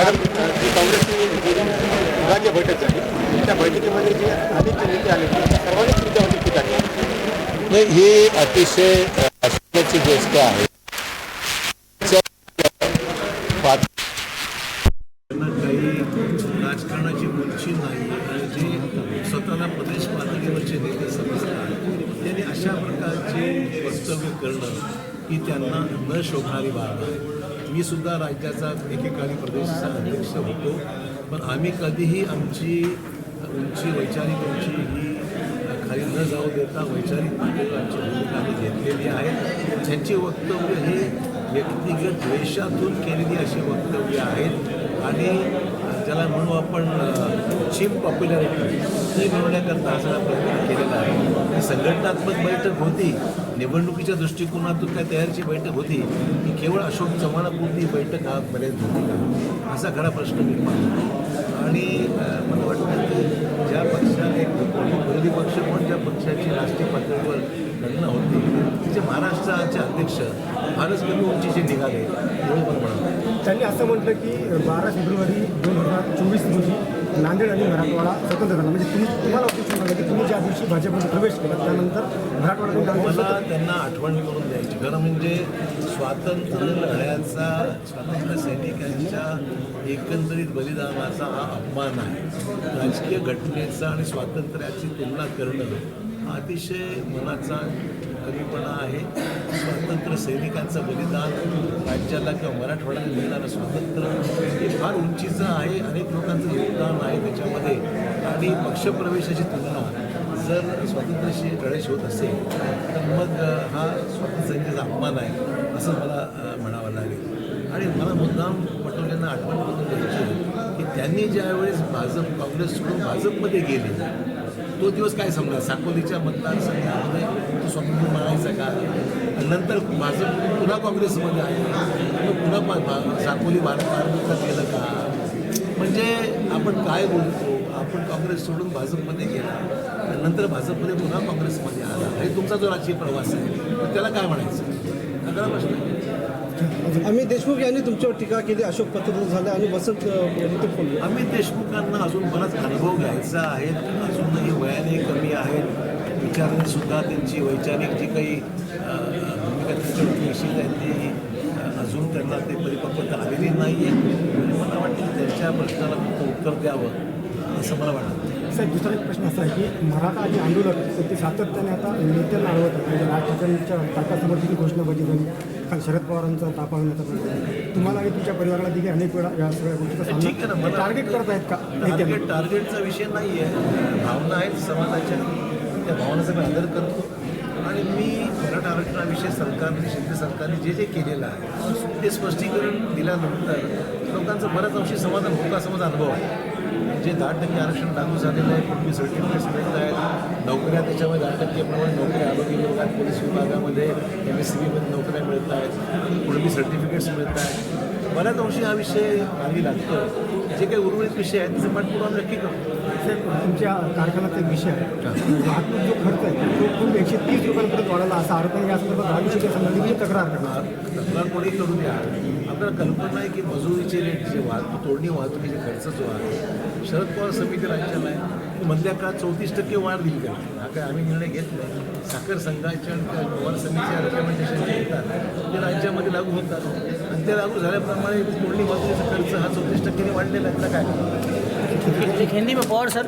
जी काँग्रेसची विभागीय बैठक झाली. त्या बैठकीमध्ये जे अनेक नेते आले होते त्या सर्वांनी तुमच्यावरती टीका केली ही अतिशय आश्चर्याची गोष्ट आहे. राजकारणाची मुलची नाही आणि जे स्वतःला प्रदेश पातळीवरचे नेते समजतात त्यांनी अशा प्रकारचे वक्तव्य करणं ही त्यांना न शोभणारी बाब आहे. मी सुद्धा राज्याचा एकेकाळी प्रदेशचा अध्यक्ष होतो. पण आम्ही कधीही आमची उंची वैचारिक उंची ही खाली न जाऊ देता वैचारिक पातळीवर आमची भूमिका आम्ही घेतलेली आहे. त्यांची वक्तव्य हे व्यक्तिगत द्वेषातून केलेली अशी वक्तव्य आहेत. आणि त्याला म्हणू आपण चीप पॉप्युलॅरिटी ते मिळवण्याकरता असा प्रयत्न केलेला आहे. संघटनात्मक बैठक होती. निवडणुकीच्या दृष्टिकोनातून त्या तयारीची बैठक होती. की केवळ अशोक चव्हाणापुरती बैठक हा मर्यादित होती. का असा खरा प्रश्न निर्माण आणि मला वाटतं की ज्या पक्षाने एक विरोधी पक्ष म्हणून ज्या पक्षाची राष्ट्रीय पातळीवर लग्न होती महाराष्ट्राचे अध्यक्ष फारच कमी उंचीचे निघाले एवढं पण म्हणा त्यांनी असं म्हटलं की बारा फेब्रुवारी दोन हजार चोवीस रोजी नांदेड आणि मराठवाडा स्वतंत्र झाला. म्हणजे तुम्ही तुम्हाला ऑफिस म्हणलं की तुम्ही ज्या दिवशी भाजपमध्ये प्रवेश केला त्यानंतर मराठवाडा मला त्यांना आठवण करून द्यायची. खरं म्हणजे स्वातंत्र्य लढ्याचा स्वातंत्र्य सैनिकांच्या एकंदरीत बलिदानाचा हा अपमान आहे. राजकीय घटनेचा आणि स्वातंत्र्याची तुलना करणं अतिशय मनाचा कमीपणा आहे. सैनिकांचं बलिदान राज्याला किंवा मराठवाड्याला मिळणारं स्वातंत्र्य हे फार उंचीचं आहे. अनेक लोकांचं योगदान आहे त्याच्यामध्ये. आणि पक्षप्रवेशाची तुलना जर स्वातंत्र्याशी गणेश होत असेल तर मग हा स्वातंत्र्य अपमान आहे असं मला म्हणावं लागेल. आणि मला मुद्दाम पटोलेंना आठवण करून द्यायची की त्यांनी ज्यावेळेस भाजप काँग्रेस सोडून भाजपमध्ये गेले तो दिवस काय समजा साकोलीच्या मतदारसंघामध्ये तो स्वातंत्र्य मानायचा का? नंतर भाजप पुन्हा काँग्रेसमध्ये आहे मग पुन्हा साकोली भारत भारतात गेलं का? म्हणजे आपण काय बोलतो? आपण काँग्रेस सोडून भाजपमध्ये गेला. नंतर भाजपमध्ये पुन्हा काँग्रेसमध्ये आला. हे तुमचा जो राजकीय प्रवास आहे तर त्याला काय म्हणायचं? अमित देशमुख यांनी तुमच्यावर टीका केली अशोक पत्र झालं आणि वसंत अमित देशमुखांना अजून बराच अनुभव घ्यायचा आहे. अजूनही वयाने कमी आहेत. विचाराने सुद्धा त्यांची वैचारिक जी काही अ, भूमिका त्यांच्यावरती आहे ती अजून त्यांना ते परिपक्वता आलेली नाही आहे मला वाटतं त्यांच्या प्रश्नाला फक्त उत्तर द्यावं. असं मला वाटतं. साहेब दुसरा एक प्रश्न असा आहे की मराठा जे आंदोलक ते सातत्याने आता नेत्यांना अडवत म्हणजे राज ठाकरेंच्या टाटा समर्थीची घोषणाबाजी झाली काल शरद पवारांचा तापा होण्याचा प्रयत्न तुम्हाला आणि तुमच्या परिवाराला देखील अनेक वेळा या सगळ्या गोष्टीचा सामना टार्गेट करत आहेत का टार्गेट टार्गेटचा विषय नाही आहे भावना आहेत समाजाच्या. त्या भावनाचा मी आदर करतो. आणि मी मराठा आरक्षणाविषयी सरकारने शिंदे सरकारने जे जे केलेलं आहे ते स्पष्टीकरण दिल्यानंतर लोकांचं बऱ्याच अंशी समाधान होता असा माझा अनुभव आहे. जे दहा टक्के आरक्षण लागू झालेलं आहे पूर्वी सर्टिफिकेट्स मिळत आहेत. नोकऱ्या त्याच्यामध्ये दहा टक्केप्रमाणे नोकऱ्या आरोग्य विभागात पोलीस विभागामध्ये एम एस सी बीमध्ये नोकऱ्या मिळत आहेत. पूर्वी सर्टिफिकेट्स मिळत आहेत. बऱ्याच अंशी हा विषय मार्गी लागतो जे काही उर्वरित विषय आहेत त्याचं पाठपुरावा नक्की करतो तुमच्या कारखान्याचा विषय वाहतूक जो खर्च आहे तो खूप एकशे तीस रुपयांपर्यंत वाढला असा आरोप या संदर्भात आयुष्य संबंधी तक्रार करणार तक्रार कोणी करू द्या. आपल्याला कल्पना आहे की मजुरीचे रेट जे वाहतूक तोडणी वाहतुकीचे खर्च जो आहे शरद पवार समिती राज्याला आहे. मधल्या काळात चौतीस टक्के वाढ दिली त्याला हा काय आम्ही निर्णय घेतला साखर संघाच्या आणि पवार समितीच्या रिकमेंडेशन येतात. ते राज्यामध्ये लागू होतात. आणि ते लागू झाल्याप्रमाणे तोडणी वाहतुकीचा खर्च हा चौतीस टक्क्याने वाढलेला आहे. त्याला काय? हिंदी में पवार सर